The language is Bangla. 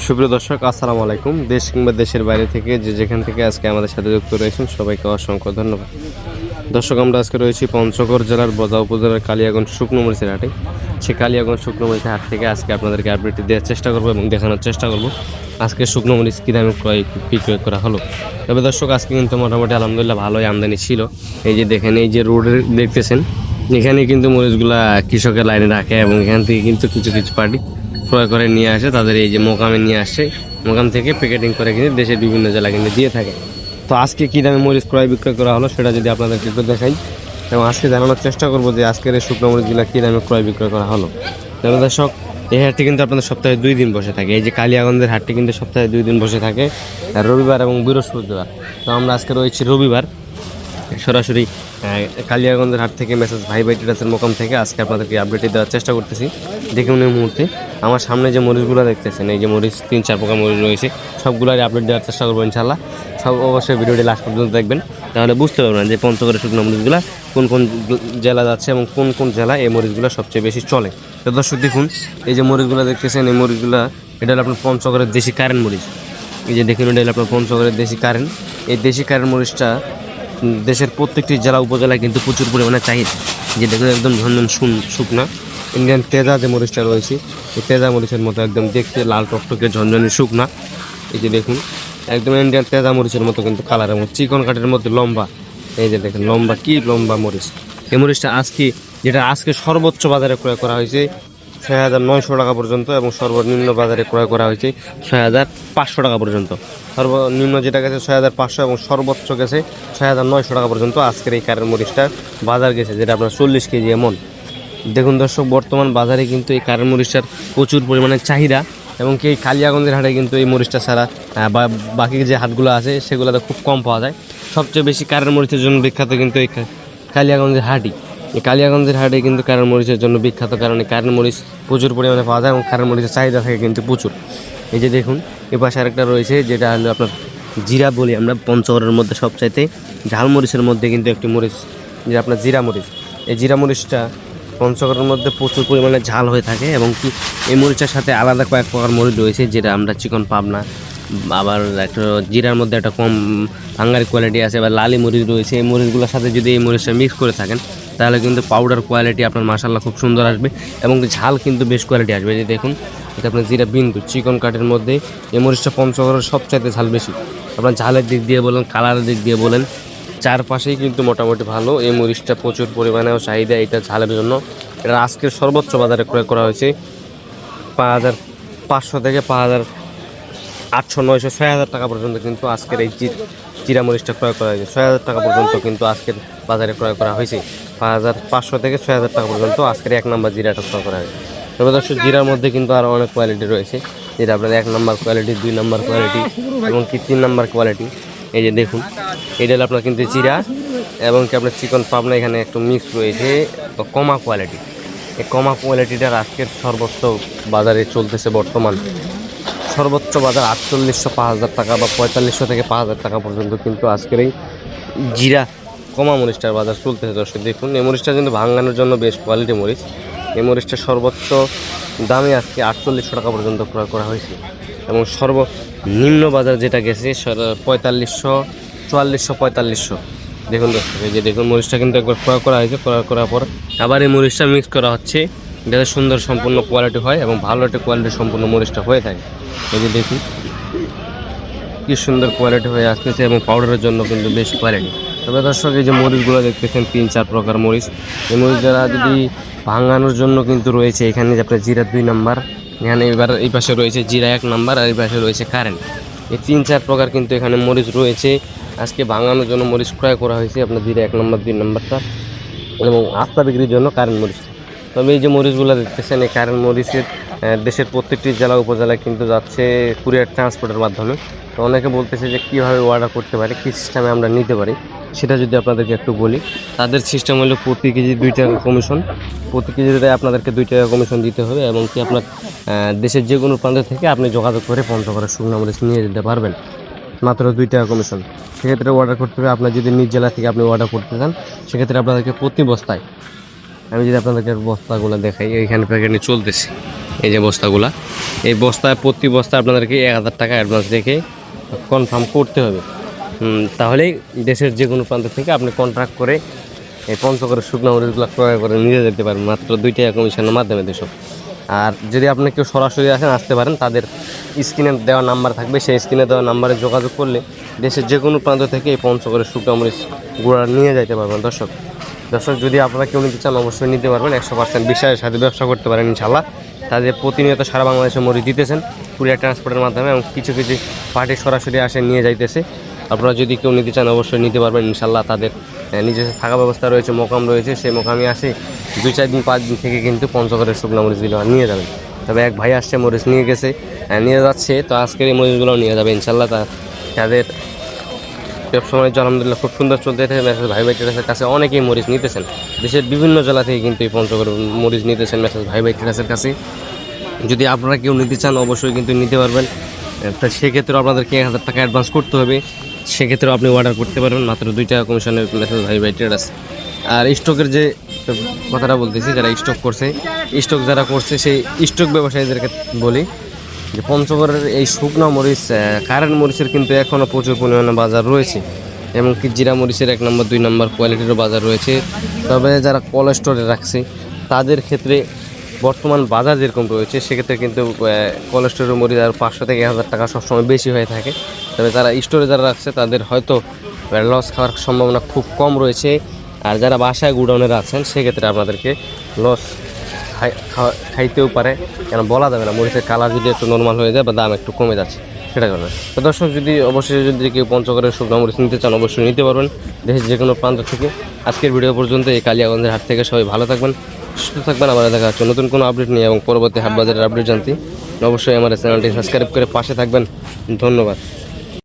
সুপ্রিয় দর্শক, আসসালামু আলাইকুম। দেশ কিংবা দেশের বাইরে থেকে যে যেখান থেকে আজকে আমাদের সাথে যুক্ত রয়েছেন, সবাইকে অসংখ্য ধন্যবাদ। দর্শক, আমরা আজকে রয়েছি পঞ্চগড় জেলার বজা উপজেলার কালিয়াগঞ্জ শুকনো মরিচের হাটে। সেই কালিয়াগঞ্জ শুকনো মরিচের হাট থেকে আজকে আপনাদেরকে আপডেট দেওয়ার চেষ্টা করব এবং দেখানোর চেষ্টা করব। আজকে শুকনো মরিচ কী দামে ক্রয় বিক্রয় করা হলো? তবে দর্শক, আজকে কিন্তু মোটামুটি আলহামদুলিল্লাহ ভালোই আমদানি ছিল। এই যে দেখেন, এই যে রোডে দেখতেছেন এখানে কিন্তু মরিচগুলা কৃষকের লাইনে রাখে এবং এখান থেকে কিন্তু কিছু কিছু পার্টি ক্রয় করে নিয়ে আসে, তাদের এই যে মোকামে নিয়ে আসছে মোকাম থেকে প্যাকেটিং করে কিন্তু দেশের বিভিন্ন জেলা কিন্তু দিয়ে থাকে। তো আজকে কী দামে মরিচ ক্রয় বিক্রয় করা হলো সেটা যদি আপনাদেরকে একটু দেখাই। এবং আজকে জানানোর চেষ্টা করব যে আজকের এই শুকনো মরিচগুলো কী দামে ক্রয় বিক্রয় করা হলো। তবে দর্শক, এই হাটটি কিন্তু আপনাদের সপ্তাহে দুই দিন বসে থাকে। এই যে কালিয়াগঞ্জের হাটটি কিন্তু সপ্তাহে দুই দিন বসে থাকে, রবিবার এবং বৃহস্পতিবার। তো আমরা আজকে রয়েছি রবিবার। সরাসরি কালিয়াগঞ্জের হাট থেকে মেসেজ ভাই ভাই টিটাসের মোকাম থেকে আজকে আপনাদেরকে আপডেট দেওয়ার চেষ্টা করতেছি। দেখুন এই মুহূর্তে আমার সামনে যে মরিচগুলো দেখতেছেন, এই যে মরিচ, তিন, চার প্রকার মরিচ রয়েছে সবগুলোর আপডেট দেওয়ার চেষ্টা করব ইনশাল্লাহ সব অবশ্যই ভিডিওটি লাস্ট পর্যন্ত দেখবেন, তাহলে বুঝতে পারবেন যে পঞ্চগড়ের শুকনো মরিচগুলো কোন কোন জেলা যাচ্ছে এবং কোন কোন জেলা এই মরিচগুলো সবচেয়ে বেশি চলে। তো দর্শক, দেখুন, এই যে মরিচগুলো দেখতেছেন, এই মরিচগুলো, এটা হলো আপনার পঞ্চগড়ের দেশি কারেন্ট মরিচ। এই যে দেখুন, এটা হলো আপনার পঞ্চগড়ের দেশি কারেন্ট। এই দেশি কারেন্ট মরিচটা দেশের প্রত্যেকটি জেলা উপজেলায় কিন্তু প্রচুর পরিমাণে চাহিদা, যে দেখুন একদম ঝনঝন শুকনা। ইন্ডিয়ান তেজা যে মরিচটা রয়েছে, এই তেজা মরিচের মতো একদম দেখতে লাল টকটকে ঝনঝনে শুকনা। এই যে দেখুন, একদম ইন্ডিয়ান তেজা মরিচের মতো কিন্তু কালারের মতো চিকন কাঠের মধ্যে লম্বা। এই যে দেখেন, লম্বা কি লম্বা মরিচ। এই মরিচটা আজকে, যেটা আজকে সর্বোচ্চ বাজারে ক্রয় করা হয়েছে ছয় হাজার নয়শো টাকা পর্যন্ত এবং সর্বনিম্ন বাজারে ক্রয় করা হয়েছে ছয় হাজার পাঁচশো টাকা পর্যন্ত। সর্বনিম্ন যেটা গেছে ছয় হাজার পাঁচশো এবং সর্বোচ্চ গেছে ছয় হাজার নয়শো টাকা পর্যন্ত। আজকের এই কারের মরিচটার বাজার গেছে, যেটা আপনার চল্লিশ কেজি এমন। দেখুন দর্শক, বর্তমান বাজারে কিন্তু এই কারের মরিচটার প্রচুর পরিমাণে চাহিদা এবং কি এই কালিয়াগঞ্জের হাটে কিন্তু এই মরিচটা ছাড়া বা বাকি যে হাটগুলো আছে সেগুলোতে খুব কম পাওয়া যায়। সবচেয়ে বেশি কারের মরিচের জন্য বিখ্যাত কিন্তু এই কালিয়াগঞ্জের হাটই। কালিয়াগঞ্জের হাটে কিন্তু কারের মরিচের জন্য বিখ্যাত, কারণ কারের মরিচ প্রচুর পরিমাণে পাওয়া যায় এবং কারের মরিচের চাহিদা থাকে কিন্তু প্রচুর। এই যে দেখুন, এ পাশে আরেকটা রয়েছে, যেটা হলো আপনার জিরা বলি আমরা, পঞ্চগড়ের মধ্যে সবচাইতে ঝাল মরিচের মধ্যে কিন্তু একটি মরিচ, যেটা আপনার জিরা মরিচ। এই জিরা মরিচটা পঞ্চগড়ের মধ্যে প্রচুর পরিমাণে ঝাল হয়ে থাকে এবং কি এই মরিচের সাথে আলাদা কয়েক প্রকার মরিচ রয়েছে, যেটা আমরা চিকন পাবনা, আবার একটা জিরার মধ্যে একটা কম ভাঙ্গারি কোয়ালিটি আছে বা লালি মরিচ রয়েছে। এই মরিচগুলোর সাথে যদি এই মরিচটা মিক্স করে থাকেন তাহলে কিন্তু পাউডার কোয়ালিটি আপনার মাসাল্লাহ খুব সুন্দর আসবে এবং ঝাল কিন্তু বেশ কোয়ালিটি আসবে। যে দেখুন, এটা আপনার জিরা বিন্দু, চিকন কাঠের মধ্যে এই মরিচটা পঞ্চগড়ের সবচাইতে ঝাল বেশি। আপনার ঝালের দিক দিয়ে বলেন, কালারের দিক দিয়ে বলেন, চারপাশেই কিন্তু মোটামুটি ভালো। এই মরিচটা প্রচুর পরিমাণেও চাহিদা, এটা ঝালের জন্য। এটা আজকের সর্বোচ্চ বাজারে ক্রয় করা হয়েছে পাঁচ হাজার পাঁচশো থেকে পাঁচ হাজার আটশো নয়শো, ছয় হাজার টাকা পর্যন্ত কিন্তু আজকের এই জিরা মরিচটা ক্রয় করা হয়েছে। ছয় হাজার টাকা পর্যন্ত কিন্তু আজকের বাজারে ক্রয় করা হয়েছে। পাঁচ হাজার পাঁচশো থেকে ছয় হাজার টাকা পর্যন্ত আজকের এক নম্বর জিরাটা ক্রয় করা হয়েছে। তবে দর্শক, জিরার মধ্যে কিন্তু আরও অনেক কোয়ালিটি রয়েছে। যেটা আপনার এক নম্বর কোয়ালিটি দুই নম্বর কোয়ালিটি এবং কি তিন নম্বর কোয়ালিটি এই যে দেখুন এটা হলো আপনার কিন্তু জিরা এবং কি আপনার চিকন পাবনা এখানে একটু মিক্স রয়েছে। কমা কোয়ালিটি এই কমা কোয়ালিটিটার আজকের সর্বোচ্চ বাজারে চলতেছে বর্তমান। সর্বোচ্চ বাজার আটচল্লিশশো, পাঁচ হাজার টাকা বা পঁয়তাল্লিশশো থেকে পাঁচ হাজার টাকা পর্যন্ত কিন্তু আজকের এই জিরা কমা মরিচটার বাজার চলতেছে দর্শক, দেখুন, এই মরিচটা কিন্তু ভাঙানোর জন্য বেশ কোয়ালিটি মরিচ। এই মরিচটা সর্বোচ্চ দামে আজকে আটচল্লিশশো টাকা পর্যন্ত ক্রয় করা হয়েছে এবং সর্বনিম্ন বাজার যেটা গেছে পঁয়তাল্লিশশো, চুয়াল্লিশশো, পঁয়তাল্লিশশো। দেখুন দর্শক, এই যে দেখুন মরিচটা কিন্তু একবার ক্রয় করা হয়েছে, ক্রয় করার পর আবার এই মরিচটা মিক্স করা হচ্ছে। যাতে সুন্দর সম্পূর্ণ কোয়ালিটি হয় এবং ভালো একটা কোয়ালিটি সম্পূর্ণ মরিচটা হয়ে থাকে। এই যে দেখুন কি সুন্দর কোয়ালিটি হয়ে আসতেছে এবং পাউডারের জন্য কিন্তু বেশ কোয়ালিটি তবে দর্শক, এই যে মরিচগুলো দেখতেছেন, তিন, চার প্রকার মরিচ। এই মরিচ যারা যদি ভাঙানোর জন্য কিন্তু রয়েছে, এখানে আপনার জিরা দুই নাম্বার, এখানে এবার এই পাশে রয়েছে জিরা এক নাম্বার আর এই পাশে রয়েছে কারেন্ট এই তিন, চার প্রকার কিন্তু এখানে মরিচ রয়েছে। আজকে ভাঙানোর জন্য মরিচ ক্রয় করা হয়েছে আপনার জিরা এক নম্বর, দুই নাম্বারটা, এবং আস্তা বিক্রির জন্য কারেন্ট মরিচ তবে এই যে মরিচগুলো দেখতেছেন, এই কারেন্ট মরিচের দেশের প্রত্যেকটি জেলা উপজেলায় কিন্তু যাচ্ছে কুরিয়ার ট্রান্সপোর্টের মাধ্যমে। তো অনেকে বলতেছে যে কীভাবে অর্ডার করতে পারি, কী সিস্টেমে আমরা নিতে পারি, সেটা যদি আপনাদেরকে একটু বলি। তাদের সিস্টেম হলো প্রতি কেজি দুই টাকা কমিশন প্রতি কেজিতে আপনাদেরকে দুই টাকা কমিশন দিতে হবে এবং কি আপনার দেশের যে কোনো প্রান্ত থেকে আপনি যোগাযোগ করে পঞ্চগড়ের শুকনো মরিচ নিয়ে যেতে পারবেন, মাত্র দুই টাকা কমিশন সেক্ষেত্রে অর্ডার করতে হবে, আপনার যদি নিজ জেলা থেকে আপনি অর্ডার করতে চান, সেক্ষেত্রে আপনাদেরকে প্রতি বস্তায় আমি যদি আপনাদেরকে বস্তাগুলো দেখাই, এইখানে প্যাকেটে চলতেছে। এই যে বস্তাগুলা, এই বস্তায় প্রতি বস্তা আপনাদেরকে এক হাজার টাকা অ্যাডভান্স রেখে কনফার্ম করতে হবে। তাহলেই দেশের যে কোনো প্রান্ত থেকে আপনি কন্ট্রাক্ট করে এই পঞ্চগড়ের শুকনো মরিচগুলো ক্রয় করে নিয়ে যেতে পারেন, মাত্র দুই টাকা কমিশনের মাধ্যমে দেশ। আর যদি আপনি কেউ সরাসরি আসেন, আসতে পারেন, তাদের স্ক্রিনে দেওয়া নাম্বার থাকবে, সেই স্ক্রিনে দেওয়া নাম্বারে যোগাযোগ করলে দেশের যে কোনো প্রান্ত থেকে এই পঞ্চগড়ের শুকনো মরিচ গুঁড়া নিয়ে যেতে পারবেন দর্শক। দর্শক, যদি আপনারা কেউ নিতে চান, অবশ্যই নিতে পারবেন। একশো পার্সেন্ট বিশ্বাসের সাথে ব্যবসা করতে পারেন ইনশাল্লাহ তাদের প্রতিনিয়ত সারা বাংলাদেশে মরিচ দিতেছেন, কুরিয়ার ট্রান্সপোর্টের মাধ্যমে, এবং কিছু কিছু পার্টি সরাসরি আসে, নিয়ে যাইতেছে। আপনারা যদি কেউ নিতে চান, অবশ্যই নিতে পারবেন ইনশাল্লাহ তাদের নিজস্ব থাকা ব্যবস্থা রয়েছে, মোকাম রয়েছে। সেই মোকামে আসে, দুই চার দিন, পাঁচ দিন থেকে কিন্তু পঞ্চগড়ের শুকনো মরিচগুলো নিয়ে যাবেন। তবে এক ভাই আসছে, মরিচ নিয়ে গেছে নিয়ে যাচ্ছে। তো আজকের এই মরিচগুলো নিয়ে যাবে ইনশাল্লাহ তাদের ব্যবসা বাণিজ্য আলহামদুলিল্লাহ খুব সুন্দর চলতে থাকে, মেসেজ ভাই ভাই কাছে অনেকেই মরিচ নিতেছেন। দেশের বিভিন্ন জেলা থেকে কিন্তু এই পঞ্চগড় মরিচ নিতেছেন মেসেজ ভাই ভাই টেরাসের কাছে। যদি আপনারা কেউ নিতে চান, অবশ্যই কিন্তু নিতে পারবেন। তা সেক্ষেত্রে আপনাদেরকে এক হাজার টাকা অ্যাডভান্স করতে হবে। সেক্ষেত্রে আপনি অর্ডার করতে পারবেন, মাত্র দুই টাকা কমিশনের মেসেজ ভাই ভাই ট্রেডার্স আর স্টকের যে কথাটা বলতেছি, যারা স্টক করছে স্টক যারা করছে, সেই স্টক ব্যবসায়ীদেরকে বলি যে পঞ্চগড়ের এই শুকনো মরিচ কারেন্ট মরিচের কিন্তু এখনও প্রচুর পরিমাণে বাজার রয়েছে। এমনকি জিরা মরিচের এক নম্বর, দুই নম্বর কোয়ালিটিরও বাজার রয়েছে। তবে যারা কোলেস্টোরে রাখছে, তাদের ক্ষেত্রে বর্তমান বাজার যেরকম রয়েছে, সেক্ষেত্রে কিন্তু কোলেস্টোরের মরিচ আর পাঁচশো থেকে এক হাজার টাকা সবসময় বেশি হয়ে থাকে। তবে যারা স্টোরে যারা রাখছে, তাদের হয়তো লস খাওয়ার সম্ভাবনা খুব কম রয়েছে। আর যারা বাসায় গুডাউনের আছেন, সেক্ষেত্রে আপনাদেরকে লস খাইতেও পারে। কেন বলা যাবে না, মরিচের কালার যদি একটু নর্মাল হয়ে যায় বা দাম একটু কমে যাচ্ছে, সেটা কারণে তো দর্শক, যদি অবশ্যই যদি কেউ পঞ্চগড়ের শুকনো মরিচ নিতে চান, অবশ্যই নিতে পারবেন দেশের যে কোনো প্রান্ত থেকে। আজকের ভিডিও পর্যন্ত এই কালিয়াগঞ্জের হাট থেকে সবাই ভালো থাকবেন, সুস্থ থাকবেন। আবার দেখা হচ্ছে নতুন কোনো আপডেট নিয়ে এবং পরবর্তী হাট বাজারের আপডেট জানতে। অবশ্যই আমার চ্যানেলটি সাবস্ক্রাইব করে পাশে থাকবেন। ধন্যবাদ।